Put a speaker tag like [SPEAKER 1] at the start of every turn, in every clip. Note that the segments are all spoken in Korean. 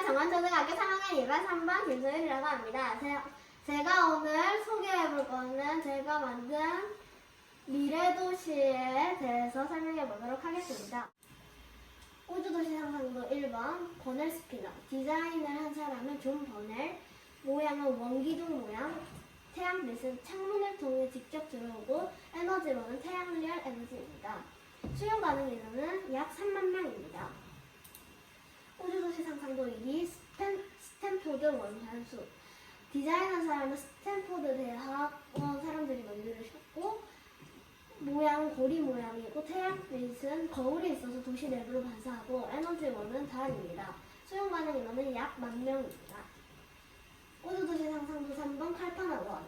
[SPEAKER 1] 안녕하세요. 정원초등학교 3학년 2반 3반 김소율이라고 합니다. 제, 제가 오늘 소개해 볼 거는 제가 만든 미래도시에 대해서 설명해 보도록 하겠습니다. 우주도시 상상도 1번 버넬 스피너 디자인을 한 사람은 존 버넬 모양은 원기둥 모양 태양빛은 창문을 통해 직접 들어오고 에너지로는 태양열 에너지입니다. 수용 가능 인원은 약 3만 명입니다. 우주도시 상상도 2 스탠, 스탠 포드 원산수 디자인한 사람은 스탠포드 대학원 사람들이 만들으셨고 모양은 고리 모양이고 태양 빛은 거울에 있어서 도시 내부로 반사하고 에너지 원은 달입니다. 수용 가능 인원은 약 만 명입니다. 우주도시 상상도 3번 칼파나원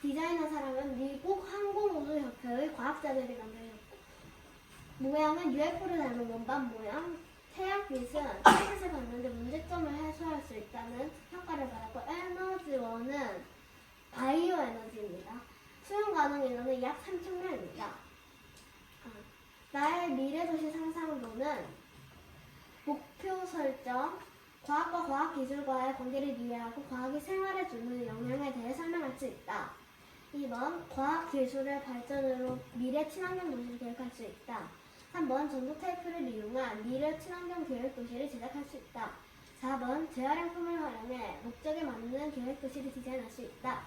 [SPEAKER 1] 디자인한 사람은 미국 항공우주협회의 과학자들이 만들었고 모양은 UFO를 닮은 원반 모양 태양빛은 햇빛을 받는데 문제점을 해소할 수 있다는 평가를 받았고 에너지원은 바이오 에너지입니다. 수용 가능 인원은 약 3,000명입니다. 아, 나의 미래 도시 상상도는 목표 설정, 과학과 과학 기술과의 관계를 이해하고 과학이 생활에 주는 영향에 대해 설명할 수 있다. 2번 과학 기술의 발전으로 미래 친환경 도시를 계획할 수 있다. 3번 전도 테이프를 이용한 미래 친환경 계획 도시를 제작할 수 있다. 4번 재활용품을 활용해 목적에 맞는 계획 도시를 디자인할 수 있다.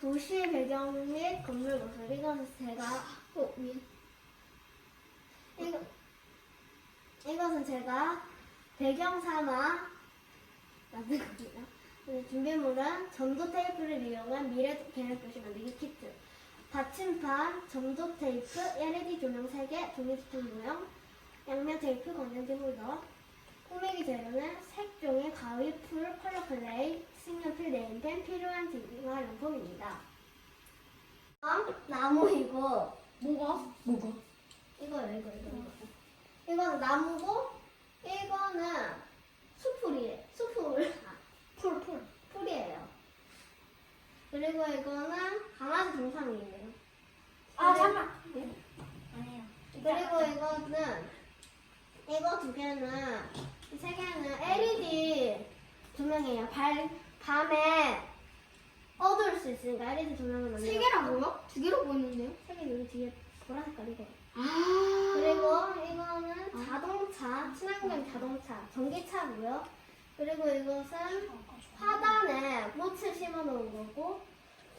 [SPEAKER 1] 도시 배경 및 건물 모습 이것은 제가 어, 미안. 이거, 이것은 제가 배경 삼아 만든 겁니다. 네, 준비물은 점도 테이프를 이용한 미래 계획 도시 만들기 키트. 받침판, 점도 테이프, LED 조명 3개, 종이 스톤 모형, 양면 테이프, 건전지 홀더. 꾸미기 재료는 색종이, 가위, 풀, 컬러 플레이, 색연필, 네임펜, 필요한 등화 용품입니다. 다음, 나무이고,
[SPEAKER 2] 뭐가? 뭐가?
[SPEAKER 1] 이거요, 이거, 이거. 이거는 나무고, 이거는 수풀이에요. 수풀. 아,
[SPEAKER 2] 풀, 풀.
[SPEAKER 1] 풀이에요. 그리고 이거는 강아지 동상이에요.
[SPEAKER 2] 아, 잠깐.
[SPEAKER 1] 네.
[SPEAKER 2] 아니에요.
[SPEAKER 1] 그리고 이거는 이거 두 개는 이세 개는 LED 조명이에요. 발 밤에 어두울 수 있으니까 LED 조명을 만들어.
[SPEAKER 2] 세 개라고요? 두 개로 보이는데요?
[SPEAKER 1] 세개 여기 뒤에 보라 색깔 이거.
[SPEAKER 2] 아.
[SPEAKER 1] 그리고 이거는 자동차, 친환경 자동차, 전기차고요. 그리고 이것은 화단에 꽃을 심어 놓은 거고,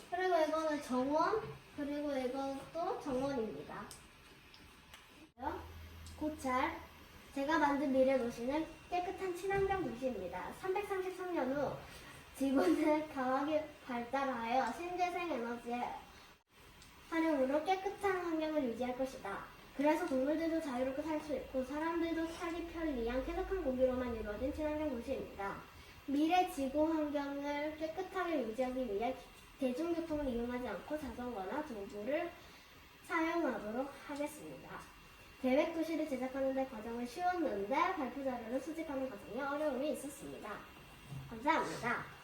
[SPEAKER 1] 그리고 이거는 정원, 그리고 이것도 정원입니다. 고찰. 제가 만든 미래 도시는 깨끗한 친환경 도시입니다. 333년 후 지구는 과학이 발달하여 신재생 에너지의 활용으로 깨끗한 환경을 유지할 것이다. 그래서 동물들도 자유롭게 살 수 있고 사람들도 살기 편리한 쾌적한 공기로만 이루어진 친환경 도시입니다. 미래 지구 환경을 깨끗하게 유지하기 위해 대중교통을 이용하지 않고 자전거나 도구를 사용하도록 하겠습니다. 계획 도시를 제작하는 데 과정은 쉬웠는데 발표 자료를 수집하는 과정에 어려움이 있었습니다. 감사합니다.